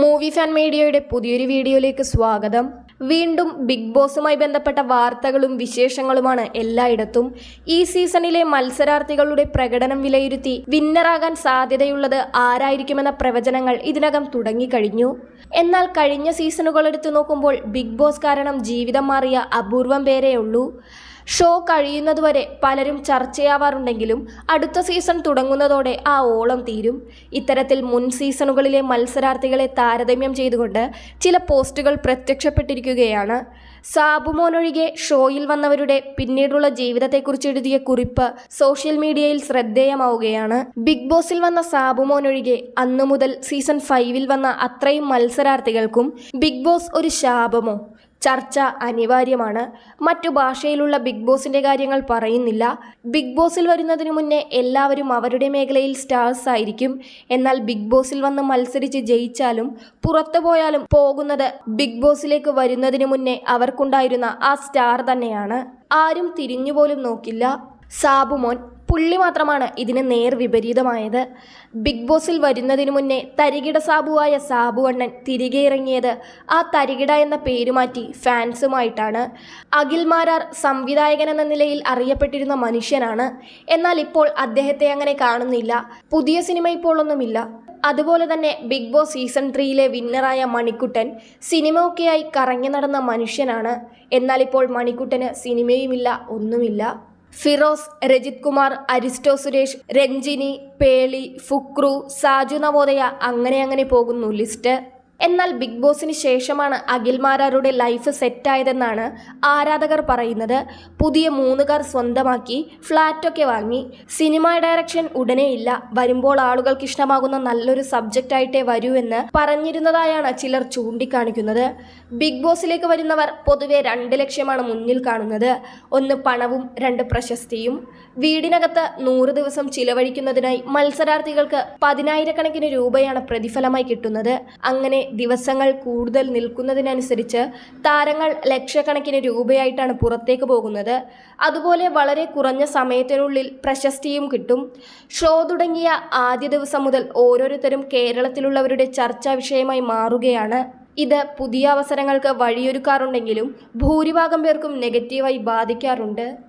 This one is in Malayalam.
മൂവി ഫാൻ മീഡിയയുടെ പുതിയൊരു വീഡിയോയിലേക്ക് സ്വാഗതം. വീണ്ടും ബിഗ് ബോസുമായി ബന്ധപ്പെട്ട വാർത്തകളും വിശേഷങ്ങളുമാണ് എല്ലായിടത്തും. ഈ സീസണിലെ മത്സരാർത്ഥികളുടെ പ്രകടനം വിലയിരുത്തി വിന്നറാകാൻ സാധ്യതയുള്ളത് ആരായിരിക്കുമെന്ന പ്രവചനങ്ങൾ ഇതിനകം തുടങ്ങിക്കഴിഞ്ഞു. എന്നാൽ കഴിഞ്ഞ സീസണുകൾ എടുത്തു നോക്കുമ്പോൾ ബിഗ് ബോസ് കാരണം ജീവിതം മാറിയ അപൂർവം പേരേ ഉള്ളൂ ഷോ കഴിയുന്നതുവരെ പലരും ചർച്ചയാവാറുണ്ടെങ്കിലും അടുത്ത സീസൺ തുടങ്ങുന്നതോടെ ആ ഓളം തീരും. ഇത്തരത്തിൽ മുൻ സീസണുകളിലെ മത്സരാർത്ഥികളെ താരതമ്യം ചെയ്തുകൊണ്ട് ചില പോസ്റ്റുകൾ പ്രത്യക്ഷപ്പെട്ടിരിക്കുകയാണ്. സാബുമോനൊഴികെ ഷോയിൽ വന്നവരുടെ പിന്നീടുള്ള ജീവിതത്തെക്കുറിച്ച് എഴുതിയ കുറിപ്പ് സോഷ്യൽ മീഡിയയിൽ ശ്രദ്ധേയമാവുകയാണ്. ബിഗ് ബോസിൽ വന്ന സാബുമോനൊഴികെ അന്നു മുതൽ സീസൺ ഫൈവിൽ വന്ന അത്രയും മത്സരാർത്ഥികൾക്കും ബിഗ് ബോസ് ഒരു ശാപമോ? ചർച്ച അനിവാര്യമാണ്. മറ്റു ഭാഷയിലുള്ള ബിഗ് ബോസിന്റെ കാര്യങ്ങൾ പറയുന്നില്ല. ബിഗ് ബോസിൽ വരുന്നതിനു മുന്നേ എല്ലാവരും അവരുടെ മേഖലയിൽ സ്റ്റാർസ് ആയിരിക്കും. എന്നാൽ ബിഗ് ബോസിൽ വന്ന് മത്സരിച്ച് ജയിച്ചാലും പുറത്തു പോയാലും പോകുന്നത് ബിഗ് ബോസിലേക്ക് വരുന്നതിന് മുന്നേ അവർക്കുണ്ടായിരുന്ന ആ സ്റ്റാർ തന്നെയാണ്. ആരും തിരിഞ്ഞുപോലും നോക്കില്ല. സാബുമോൻ പുള്ളി മാത്രമാണ് ഇതിന് നേർ വിപരീതമായത്. ബിഗ് ബോസിൽ വരുന്നതിനു മുന്നേ തരികിട സാബുവായ സാബു അണ്ണൻ തിരികെ ഇറങ്ങിയത് ആ തരികിട എന്ന പേര് മാറ്റി ഫാൻസുമായിട്ടാണ്. അഖിൽ മാരാർ സംവിധായകൻ എന്ന നിലയിൽ അറിയപ്പെട്ടിരുന്ന മനുഷ്യനാണ്. എന്നാൽ ഇപ്പോൾ അദ്ദേഹത്തെ അങ്ങനെ കാണുന്നില്ല. പുതിയ സിനിമ ഇപ്പോൾ ഒന്നുമില്ല. അതുപോലെ തന്നെ ബിഗ് ബോസ് സീസൺ ത്രീയിലെ വിന്നറായ മണിക്കുട്ടൻ സിനിമ ഒക്കെയായി കറങ്ങി നടന്ന മനുഷ്യനാണ്. എന്നാൽ ഇപ്പോൾ മണിക്കുട്ടന് സിനിമയുമില്ല ഒന്നുമില്ല. ഫിറോസ് രജിത് കുമാർ അരിസ്റ്റോ സുരേഷ് രഞ്ജിനി പേളി ഫുക്രു സാജു നവോദയ അങ്ങനെ അങ്ങനെ പോകുന്നു ലിസ്റ്റ്. എന്നാൽ ബിഗ് ബോസിന് ശേഷമാണ് അഖിൽമാരാരുടെ ലൈഫ് സെറ്റായതെന്നാണ് ആരാധകർ പറയുന്നത്. പുതിയ മൂന്നുകാർ സ്വന്തമാക്കി ഫ്ലാറ്റൊക്കെ വാങ്ങി. സിനിമ ഡയറക്ഷൻ ഉടനെ ഇല്ല. വരുമ്പോൾ ആളുകൾക്ക് ഇഷ്ടമാകുന്ന നല്ലൊരു സബ്ജക്റ്റായിട്ടേ വരൂ എന്ന് പറഞ്ഞിരുന്നതായാണ് ചിലർ ചൂണ്ടിക്കാണിക്കുന്നത്. ബിഗ് ബോസിലേക്ക് വരുന്നവർ പൊതുവെ രണ്ട് ലക്ഷ്യമാണ് മുന്നിൽ കാണുന്നത്. ഒന്ന് പണവും രണ്ട് പ്രശസ്തിയും. വീടിനകത്ത് നൂറ് ദിവസം ചിലവഴിക്കുന്നതിനായി മത്സരാർത്ഥികൾക്ക് പതിനായിരക്കണക്കിന് രൂപയാണ് പ്രതിഫലമായി കിട്ടുന്നത്. അങ്ങനെ ദിവസങ്ങൾ കൂടുതൽ നിൽക്കുന്നതിനനുസരിച്ച് താരങ്ങൾ ലക്ഷക്കണക്കിന് രൂപയായിട്ടാണ് പുറത്തേക്ക് പോകുന്നത്. അതുപോലെ വളരെ കുറഞ്ഞ സമയത്തിനുള്ളിൽ പ്രശസ്തിയും കിട്ടും. ഷോ തുടങ്ങിയ ആദ്യ ദിവസം മുതൽ ഓരോരുത്തരും കേരളത്തിലുള്ളവരുടെ ചർച്ചാ വിഷയമായി മാറുകയാണ്. ഇത് പുതിയ അവസരങ്ങൾക്ക് വഴിയൊരുക്കാറുണ്ടെങ്കിലും ഭൂരിഭാഗം പേർക്കും നെഗറ്റീവായി ബാധിക്കാറുണ്ട്.